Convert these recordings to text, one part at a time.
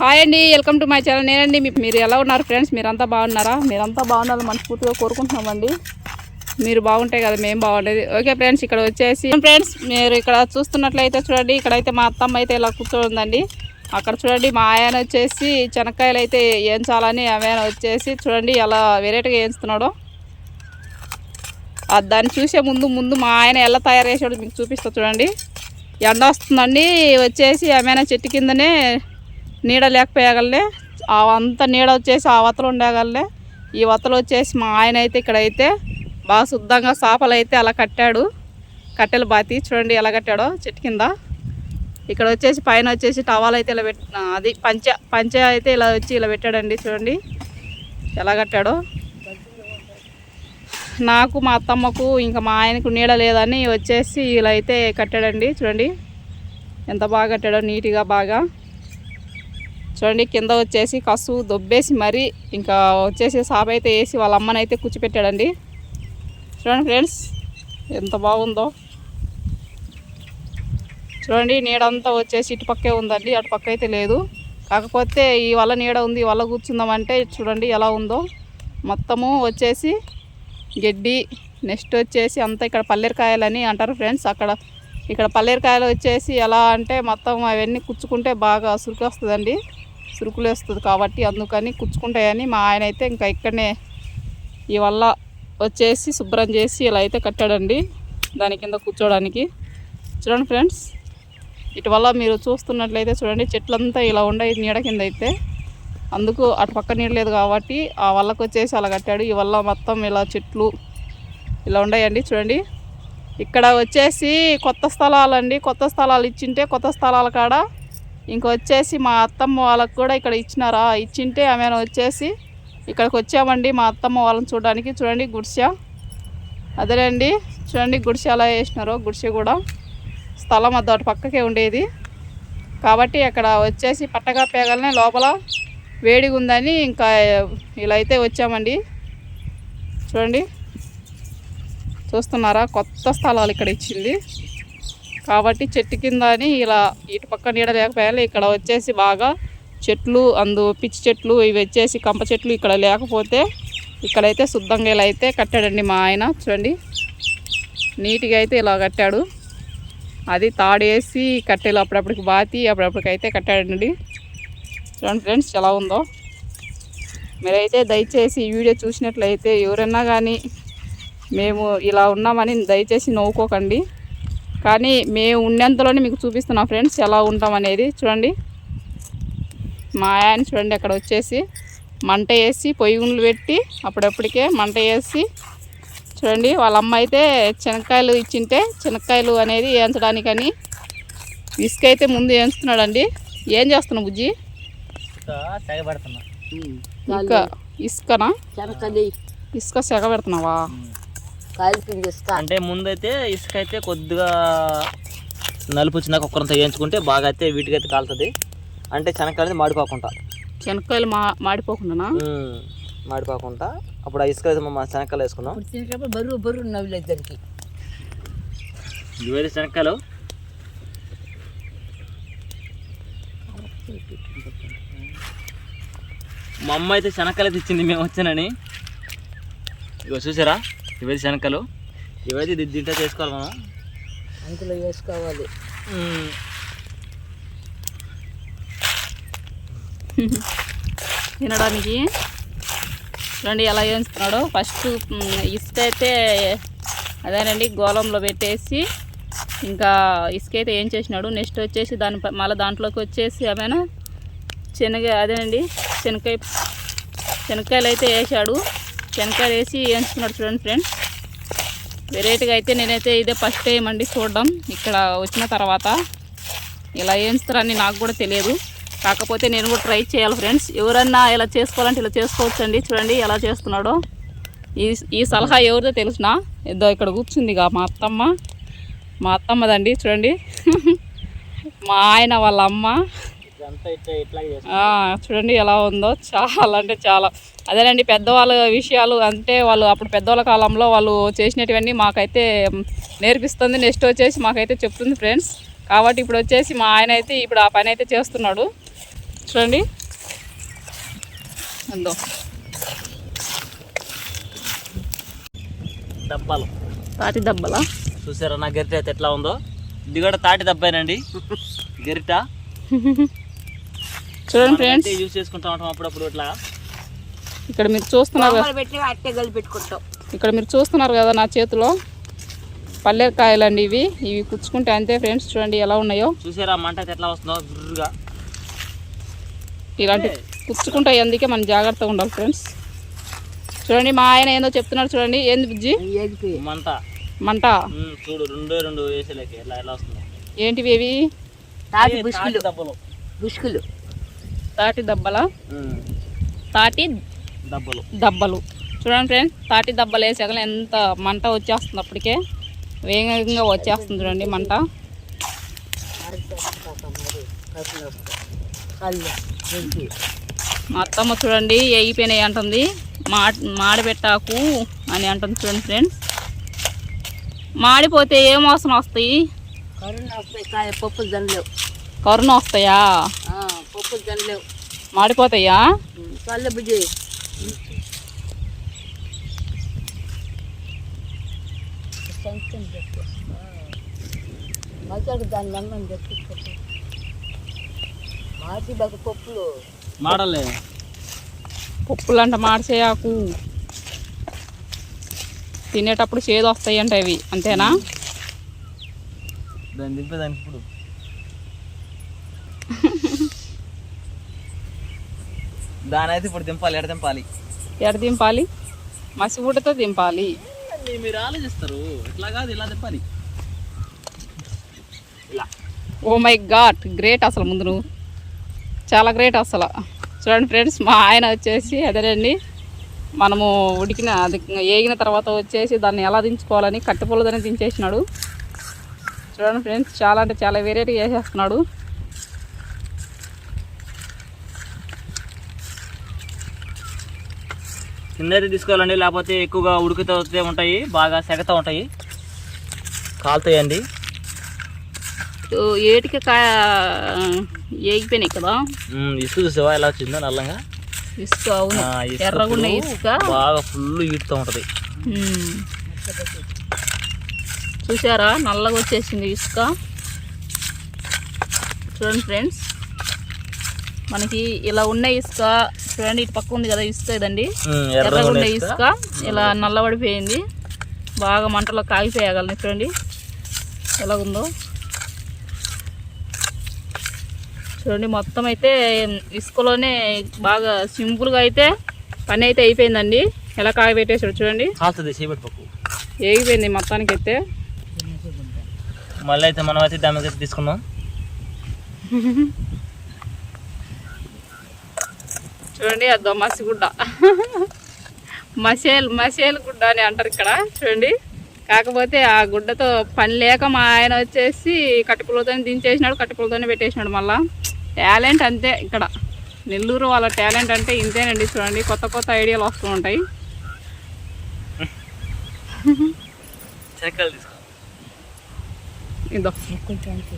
Hi అండి welcome to my channel. నేనండి మీరు ఎలా ఉన్నారు ఫ్రెండ్స్? మీరంతా బాగున్నారా? మీరంతా బాగున్నారు మనస్ఫూర్తిగా కోరుకుంటున్నామండి. మీరు బాగుంటే కదా మేము బాగుండేది. ఓకే ఫ్రెండ్స్ ఇక్కడ వచ్చేసి ఫ్రెండ్స్ మీరు ఇక్కడ చూస్తున్నట్లయితే చూడండి ఇక్కడైతే మా అత్తమ్మ అయితే ఇలా కూర్చోందండి అక్కడ చూడండి మా ఆయన వచ్చేసి చెనక్కాయలు అయితే ఏంచాలని ఆయన వచ్చేసి చూడండి ఎలా వెరైటీగా ఏంచుతున్నాడో. దాన్ని చూసే ముందు ముందు మా ఆయన ఎలా తయారు చేసాడో మీకు చూపిస్తా చూడండి. ఎండ వస్తుందండి వచ్చేసి ఏమైనా చెట్టు కిందనే నీడ లేకపోయాగలనే అంత నీడ వచ్చేసి ఆ వతలు ఉండేగలనే. ఈ వతలు వచ్చేసి మా ఆయన అయితే ఇక్కడైతే బాగా శుద్ధంగా చేపలు అయితే అలా కట్టాడు. కట్టెలు బాతి చూడండి ఎలా కట్టాడో చెట్టు కింద. ఇక్కడ వచ్చేసి పైన వచ్చేసి టవాల్ అయితే ఇలా పెట్ అది పంచ పంచ అయితే ఇలా వచ్చి ఇలా పెట్టాడండి చూడండి. ఎలా కట్టాడో. నాకు మా అత్తమ్మకు ఇంకా మా ఆయనకు నీడ లేదని వచ్చేసి ఇలా అయితే కట్టాడండి చూడండి. ఎంత బాగా కట్టాడో నీట్గా బాగా. చూడండి కింద వచ్చేసి కసు దొబ్బేసి మరీ ఇంకా వచ్చేసి సాప అయితే వేసి వాళ్ళ అమ్మని అయితే కూర్చోపెట్టాడండి. చూడండి ఫ్రెండ్స్ ఎంత బాగుందో. చూడండి నీడంతా వచ్చేసి ఇటు పక్కే ఉందండి అటు పక్క అయితే లేదు. కాకపోతే ఈ వల్ల నీడ ఉంది వల్ల కూర్చుందామంటే చూడండి ఎలా ఉందో. మొత్తము వచ్చేసి గడ్డి నెక్స్ట్ వచ్చేసి అంతా ఇక్కడ పల్లెరకాయలని అంటారు ఫ్రెండ్స్ అక్కడ ఇక్కడ పల్లెరకాయలు వచ్చేసి ఎలా అంటే మొత్తం అవన్నీ కుచ్చుకుంటే బాగా సురుకు చురుకులేస్తుంది కాబట్టి అందుకని కుచ్చుకుంటాయని మా ఆయన అయితే ఇంకా ఇక్కడనే ఈ వల్ల వచ్చేసి శుభ్రం చేసి ఇలా అయితే కట్టాడండి దాని కింద కూర్చోడానికి. చూడండి ఫ్రెండ్స్ ఇటువల్ల మీరు చూస్తున్నట్లయితే చూడండి చెట్లంతా ఇలా ఉండే నీడ కింద అయితే. అందుకు అటు పక్క నీడ లేదు కాబట్టి ఆ వల్లకు వచ్చేసి అలా కట్టాడు. ఈ వల్ల మొత్తం ఇలా చెట్లు ఇలా ఉన్నాయండి చూడండి. ఇక్కడ వచ్చేసి కొత్త స్థలాలండి. కొత్త స్థలాలు ఇచ్చింటే కొత్త స్థలాల కాడ ఇంకొచ్చేసి మా అత్తమ్మ వాళ్ళకి కూడా ఇక్కడ ఇచ్చినారా? ఇచ్చింటే ఆమె వచ్చేసి ఇక్కడికి వచ్చామండి మా అత్తమ్మ వాళ్ళని చూడడానికి. చూడండి గుడిసె. అదేనండి చూడండి గుడిసె ఎలా వేసినారో గుడిసె కూడా స్థలం అది అటు పక్కకే ఉండేది. కాబట్టి అక్కడ వచ్చేసి పట్టగా పేగలనే లోపల వేడిగా ఉందని ఇంకా ఇలా అయితే వచ్చామండి. చూడండి. చూస్తున్నారా? కొత్త స్థలాలు ఇక్కడ ఇచ్చింది. కాబట్టి చెట్టు కింద అని ఇలా ఇటు పక్క నీడ లేకపోయాలి ఇక్కడ వచ్చేసి బాగా చెట్లు అందు పిచ్చి చెట్లు ఇవి వచ్చేసి కంప చెట్లు ఇక్కడ లేకపోతే ఇక్కడైతే శుద్ధంగా ఇలా అయితే కట్టాడండి మా ఆయన. చూడండి. నీట్గా అయితే ఇలా కట్టాడు. అది తాడేసి కట్టెలు అప్పుడప్పటికి బాతి అప్పుడప్పటికి అయితే కట్టాడండి. చూడండి ఫ్రెండ్స్ ఎలా ఉందో. మీరైతే దయచేసి ఈ వీడియో చూసినట్లయితే ఎవరన్నా కానీ మేము ఇలా ఉన్నామని దయచేసి నవ్వుకోకండి. కానీ మేము ఉన్నంతలోనే మీకు చూపిస్తున్నాం ఫ్రెండ్స్ ఎలా ఉంటాం అనేది. చూడండి. మా ఆయన చూడండి అక్కడ వచ్చేసి మంట వేసి పొయ్యి గుండ్లు పెట్టి అప్పుడప్పటికే మంట వేసి చూడండి వాళ్ళ అమ్మ అయితే శనక్కాయలు ఇచ్చింటే శనక్కాయలు అనేది వేయించడానికని ఇసుక అయితే ముందు వేయించుతున్నాడండి. ఏం చేస్తున్నావు బుజ్జి? ఇసుకనా? ఇసుక సెగ పెడుతున్నావా? కాలిపింది ఇస్తా అంటే ముందైతే ఇసుక అయితే కొద్దిగా నలుపు వచ్చినాక ఒక్కరంతా వేయించుకుంటే బాగా అయితే వీటికైతే కాలుతుంది. అంటే శనక్కాయలు అనేది మాడిపోకుండా. శనక్కాయలు మా మాడిపోకుండానా? ఉమ్, మాడిపోకుండా. అప్పుడు ఆ ఇసుక అయితే మా శనక్కాయలు వేసుకున్నాం. తినేటప్పుడు బరువు బరువు నవ్వులు ఇద్దరికి. ఇవేది శనక్కాయలు మా అమ్మ అయితే శనక్కాయలు అయితే ఇచ్చింది మేము వచ్చానని. ఇగో చూసారా? ఇవేది శనక్కాయలు ఇవైతే ఇది దీంట్లో చేసుకోవాలి మనం అందులో వేసుకోవాలి. తినడానికి. చూడండి ఎలా వేస్తున్నాడో. ఫస్ట్ ఇసుక అయితే అదేనండి గోళంలో పెట్టేసి ఇంకా ఇసుక అయితే ఏం చేసినాడు? నెక్స్ట్ వచ్చేసి దాని మళ్ళీ దాంట్లోకి వచ్చేసి ఏమైనా? శనగ అదేనండి శనక్కాయ శనక్కాయలు అయితే వేసాడు. శనక్కాయలు వేసి వేయించుకున్నాడు చూడండి ఫ్రెండ్స్. వెరైటీగా అయితే నేనైతే ఇదే ఫస్ట్ టైం అండి చూడడం. ఇక్కడ వచ్చిన తర్వాత ఇలా వేయించుతారని నాకు కూడా తెలియదు. కాకపోతే నేను కూడా ట్రై చేయాలి ఫ్రెండ్స్. ఎవరన్నా ఇలా చేసుకోవాలంటే ఇలా చేసుకోవచ్చు అండి చూడండి ఎలా చేస్తున్నాడో. ఈ ఈ సలహా ఎవరిదో తెలుసునా ఏదో ఇక్కడ కూర్చుందిగా మా అత్తమ్మ. మా అత్తమ్మదండి చూడండి. మా ఆయన వాళ్ళ అమ్మ. చూడండి ఎలా ఉందో. చాలా అంటే చాలా. అదేనండి పెద్దవాళ్ళ విషయాలు అంటే వాళ్ళు అప్పుడు పెద్దవాళ్ళ కాలంలో వాళ్ళు చేసినటువన్నీ మాకైతే నేర్పిస్తుంది. నెక్స్ట్ వచ్చేసి మాకైతే చెప్తుంది ఫ్రెండ్స్. కాబట్టి ఇప్పుడు వచ్చేసి మా ఆయన అయితే ఇప్పుడు ఆ పని అయితే చేస్తున్నాడు. చూడండి. అందో డబ్బాలు తాటి దెబ్బలా? చూసారా నా గరిట అయితే ఎట్లా ఉందో? ఇది కూడా తాటి దబ్బానండి. గరిట. చూడండి ఫ్రెండ్స్. యూజ్ చేసుకుంటా ఉంటాం అప్పుడప్పుడు ఇట్లా. ఇక్కడ మీరు చూస్తున్నారు ఇక్కడ మీరు చూస్తున్నారు కదా నా చేతిలో పల్లెకాయలండి ఇవి. ఇవి కుచ్చుకుంటే అంతే ఫ్రెండ్స్ చూడండి ఎలా ఉన్నాయో. చూసారా మంట ఎట్లా వస్తుందో? గుర్రుగా. ఇలాంటి కుచ్చుకుంటాయి అందుకే మనం జాగ్రత్తగా ఉండాలి ఫ్రెండ్స్. చూడండి మా ఆయన ఏందో చెప్తున్నారు చూడండి. ఏంది బుజ్జి? మంట. మంట. చూడు రెండు రెండు వేసేలేక ఎలా ఎలా వస్తుందో. ఏంటివి ఇవి? తాటి దబ్బలు. బుష్కులు. తాటి దబ్బలా? తాటి దబ్బలు. దబ్బలు. చూడండి ఫ్రెండ్స్ తాటి దబ్బలు వేసాక ఎంత మంట వచ్చేస్తుంది అప్పటికే. వేగంగా వచ్చేస్తుంది చూడండి మంట. మా అత్తమ్మ చూడండి వేగిపోయినాయి అంటుంది. మా మాడబెట్టాకు అని అంటుంది చూడండి ఫ్రెండ్స్ మాడిపోతే ఏం వాసన వస్తాయి? కరుణ వస్తాయి? కాయ పప్పులు దండలేవు కరుణ వస్తాయా పప్పులు దండలేవు మాడిపోతాయా? కళ్ళు బుజ్జి మధ్యలో దాని లంగం చెప్పించుకుంటాం మాటి బాగా పప్పులు మాడలే. పప్పులంట మాడిసేయాకు తినేటప్పుడు చేదు వస్తాయి అంట ఇవి అంతేనా? దాన్ని దింపేదానికి ఇప్పుడు. దాని అయితే ఇప్పుడు దింపాలి ఎడ దింపాలి? ఎడ దింపాలి? మసిగుడ్డతో దింపాలి. మీరు ఆలోచిస్తారు. ఇట్లా కాదు ఇలా చెప్పాలి. ఇలా. ఓ మై గాడ్ గ్రేట్ అసలు ముందు నువ్వు. చాలా గ్రేట్ అసలు. చూడండి ఫ్రెండ్స్ మా ఆయన వచ్చేసి అదేనండి మనము ఉడికిన అది వేగిన తర్వాత వచ్చేసి దాన్ని ఎలా దించుకోవాలని కట్టెపుల్లదని దించేసినాడు. చూడండి ఫ్రెండ్స్ చాలా అంటే చాలా వెరైటీ చేసేస్తున్నాడు కిందైతే తీసుకోవాలండి లేకపోతే ఎక్కువగా ఉడుకుతూ ఉంటాయి బాగా సెగతా ఉంటాయి. కాలుతాయండి. ఏటికి కాయ వేగిపోయినాయి కదా? ఇసుక చూసావా ఎలా వచ్చిందో నల్లంగా? ఇసుక అవును. ఇసుక బాగా ఫుల్ ఈడుతూ ఉంటుంది. చూసారా? నల్లగా వచ్చేసింది ఇసుక. చూడండి ఫ్రెండ్స్. మనకి ఇలా ఉన్న ఇసుక చూడండి ఇటు పక్క ఉంది కదా ఇసుక ఇదండి. ఉమ్, ఎర్రగా ఎర్రగా ఉన్న ఉండే ఇసుక. ఇలా నల్లబడిపోయింది. బాగా మంటలో కాగిపోయగలను చూడండి. ఎలాగుందో. చూడండి మొత్తం అయితే ఇసుకలోనే బాగా సింపుల్గా అయితే పని అయితే అయిపోయిందండి. ఎలా కాగబెట్టేసాడు చూడండి. ఏగిపోయింది మొత్తానికి అయితే. మళ్ళీ అయితే మనం అయితే మీద అయితే తీసుకున్నాం చూడండి అదో మసిగుడ్డ మసేల్ మసేల్ గుడ్డ అని అంటారు ఇక్కడ చూడండి. కాకపోతే ఆ గుడ్డతో పని లేక మా ఆయన వచ్చేసి కట్టుపులతో దించేసినాడు కట్టుపులతోనే పెట్టేసినాడు మళ్ళా. టాలెంట్ అంతే ఇక్కడ. నెల్లూరు వాళ్ళ టాలెంట్ అంటే ఇంతేనండి చూడండి. కొత్త కొత్త ఐడియాలు వస్తూ ఉంటాయి. ఇదో. చూడండి,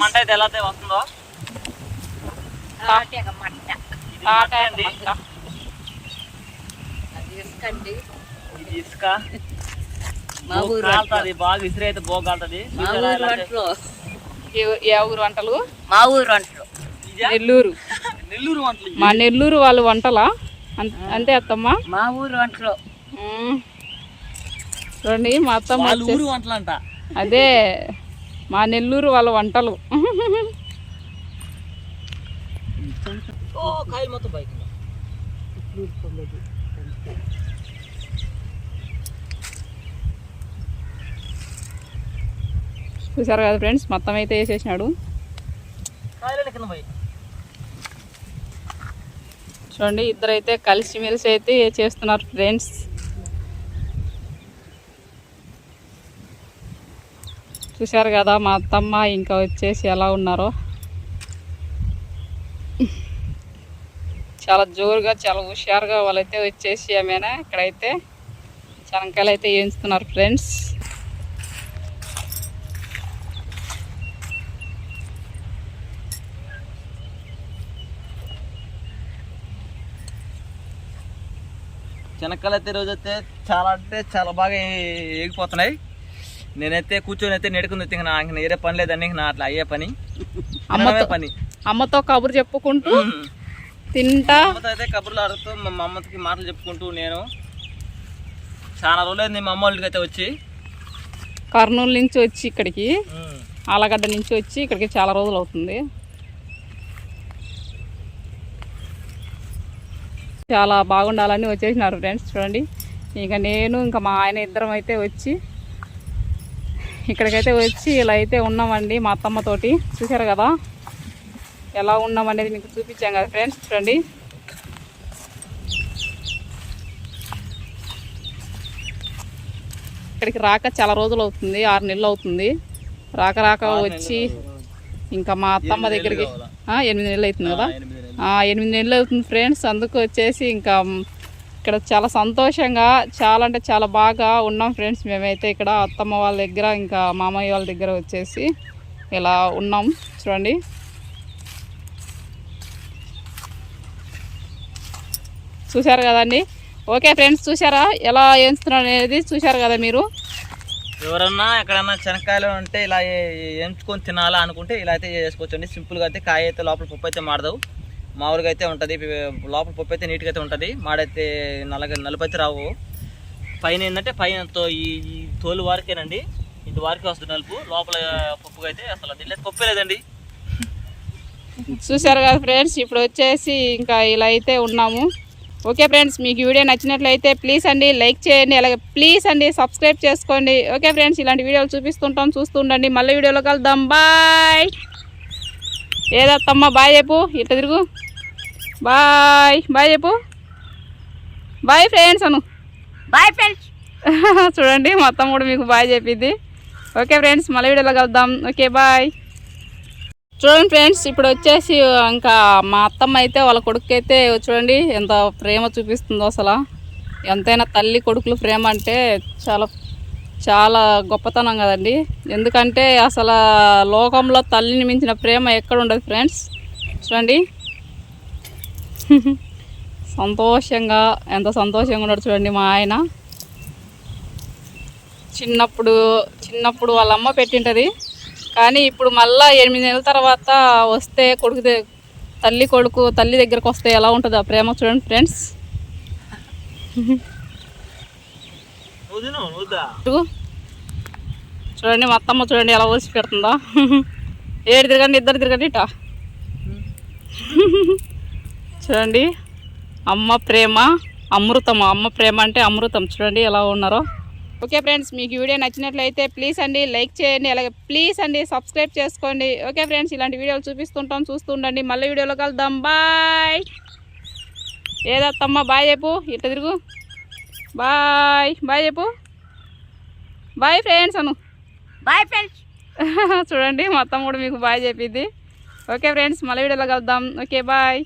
మంట అయితే ఎలా వస్తుందో? ఇది ఇసుక అండి. ఇది ఇసుక. మా బోగు ఊరు కాలుతుంది. బాగా ఇసురు అయితే బోగు కాలుతుంది. మా చూసారా ఊరు ఎలా అయితే? వంటలు ఏ- ఊరు వంటలు? మా ఊరు వంటలు? నెల్లూరు. నెల్లూరు వంటలు. మా నెల్లూరు వాళ్ళు వంటలా? అంతే అత్తమ్మ? మా ఊరు వంటలు. చూడండి మా అత్తమ్మ ఊరు వంటలు అంట అదే. మా నెల్లూరు వాళ్ళ వంటలు. చూసారు కదా ఫ్రెండ్స్ మొత్తం అయితే వేసేసినాడు. చూడండి ఇద్దరైతే కలిసిమెలిసి అయితే చేస్తున్నారు ఫ్రెండ్స్. చూశారు కదా మా అత్తమ్మ ఇంకా వచ్చేసి ఎలా ఉన్నారో. చాలా జోరుగా చాలా హుషారుగా వాళ్ళైతే వచ్చేసి ఏమైనా ఇక్కడైతే. చనకాయలు అయితే వేయించుతున్నారు ఫ్రెండ్స్. శనక్కలు అయితే రోజైతే చాలా అంటే చాలా బాగా ఎగిపోతున్నాయి నేనైతే కూర్చొని అయితే నెడుకుంది ఇంకా నాకు వేరే పని లేదండి ఇంక నా అట్లా అయ్యే పని. అమ్మతో పని. అమ్మతో కబురు చెప్పుకుంటూ తింటా. అమ్మతో అయితే కబుర్లు ఆడుతూ మా అమ్మకి మాటలు చెప్పుకుంటూ నేను. చాలా రోజులైంది మా అమ్మ వాళ్ళకి అయితే వచ్చి. కర్నూలు నుంచి వచ్చి ఇక్కడికి. ఆలగడ్డ నుంచి వచ్చి ఇక్కడికి చాలా రోజులు అవుతుంది. చాలా బాగుండాలని వచ్చేసినారు ఫ్రెండ్స్ చూడండి. ఇంకా నేను ఇంకా మా ఆయన ఇద్దరం అయితే వచ్చి ఇక్కడికైతే వచ్చి ఇలా అయితే ఉన్నామండి మా అత్తమ్మతోటి. చూసారు కదా? ఎలా ఉన్నాం అనేది మీకు చూపించాం కదా ఫ్రెండ్స్? చూడండి. ఇక్కడికి రాక చాలా రోజులు అవుతుంది ఆరు నెలలు అవుతుంది. రాక రాక వచ్చి ఇంకా మా అత్తమ్మ దగ్గరికి ఎనిమిది నెలలు అవుతుంది కదా? ఎనిమిది నెలలు. అవుతుంది ఫ్రెండ్స్. అందుకు వచ్చేసి ఇంకా ఇక్కడ చాలా సంతోషంగా చాలా అంటే చాలా బాగా ఉన్నాం ఫ్రెండ్స్. మేమైతే ఇక్కడ అత్తమ్మ వాళ్ళ దగ్గర ఇంకా మామయ్య వాళ్ళ దగ్గర వచ్చేసి ఇలా ఉన్నాం. చూడండి. చూశారు కదండి? ఓకే ఫ్రెండ్స్ చూసారా ఎలా వేస్తున్నారు అనేది చూశారు కదా మీరు? ఎవరన్నా ఎక్కడన్నా శనక్కాయలు ఉంటే ఇలా ఎంచుకొని తినాలా అనుకుంటే ఇలా అయితే చేసుకోవచ్చు అండి సింపుల్గా అయితే కాయ అయితే లోపల పప్పు అయితే మాడదు మామూలుగా అయితే ఉంటుంది లోపల పప్పు అయితే నీట్గా అయితే ఉంటుంది. మాడైతే నలగ నలుపతి రావు. పైన ఏంటంటే పైన ఈ తోలు వారికేనండి. ఇది వారికే వస్తుంది నలుపు. లోపల పప్పుగా అయితే అసలు దీనిలో పప్పే లేదండి. చూశారు కదా ఫ్రెండ్స్ ఇప్పుడు వచ్చేసి ఇంకా ఇలా అయితే ఉన్నాము. ఓకే ఫ్రెండ్స్ మీకు వీడియో నచ్చినట్లయితే ప్లీజ్ అండి లైక్ చేయండి. అలాగే ప్లీజ్ అండి సబ్స్క్రైబ్ చేసుకోండి. ఓకే ఫ్రెండ్స్ ఇలాంటి వీడియోలు చూపిస్తుంటాం చూస్తూ ఉండండి మళ్ళీ వీడియోలో కలుద్దాం. బాయ్. ఏదత్తమ్మ బాయ్ చెప్పు. ఇట్లా తిరుగు. బాయ్. బాయ్ చెప్పు. బాయ్ ఫ్రెండ్స్ అను. Bye friends. చూడండి మొత్తం కూడా మీకు బాయ్ చెప్పింది ఓకే ఫ్రెండ్స్ మళ్ళీ వీడియోలో కలుద్దాం. Okay bye. చూడండి ఫ్రెండ్స్ ఇప్పుడు వచ్చేసి ఇంకా మా అత్తమ్మ అయితే వాళ్ళ కొడుకు అయితే చూడండి ఎంత ప్రేమ చూపిస్తుందో అసలు. ఎంతైనా తల్లి కొడుకులు ప్రేమ అంటే చాలా చాలా గొప్పతనం కదండి. ఎందుకంటే అసలు లోకంలో తల్లిని మించిన ప్రేమ ఎక్కడ ఉండదు ఫ్రెండ్స్. చూడండి. సంతోషంగా ఎంత సంతోషంగా ఉన్నాడు చూడండి మా ఆయన. చిన్నప్పుడు చిన్నప్పుడు వాళ్ళ అమ్మ పెట్టింటది. కానీ ఇప్పుడు మళ్ళా ఎనిమిది నెలల తర్వాత వస్తే కొడుకు తల్లి కొడుకు తల్లి దగ్గరకు వస్తే ఎలా ఉంటుంది ఆ ప్రేమ చూడండి ఫ్రెండ్స్? చూడండి మా అత్తమ్మ చూడండి ఎలా ఒలిసి పెడుతుందా ఏడు తిరగండి ఇద్దరు తిరగండి ఇట. చూడండి. అమ్మ ప్రేమ అమృతం అమ్మ ప్రేమ అంటే అమృతం. చూడండి ఎలా ఉన్నారో. ఓకే ఫ్రెండ్స్ మీకు వీడియో నచ్చినట్లయితే ప్లీజ్ అండి లైక్ చేయండి. అలాగే ప్లీజ్ అండి సబ్స్క్రైబ్ చేసుకోండి. ఓకే ఫ్రెండ్స్ ఇలాంటి వీడియోలు చూపిస్తుంటాం చూస్తూ ఉండండి మళ్ళీ వీడియోలో కలుద్దాం. బాయ్. ఏదత్తమ్మ బాయ్ చెప్పు. ఇట్లా తిరుగు. బాయ్. బాయ్ చెప్పు. బాయ్ ఫ్రెండ్స్ అను. Bye friends. చూడండి మొత్తం కూడా మీకు బాయ్ చెప్పింది ఓకే ఫ్రెండ్స్ మళ్ళీ వీడియోలో కలుద్దాం. Okay bye.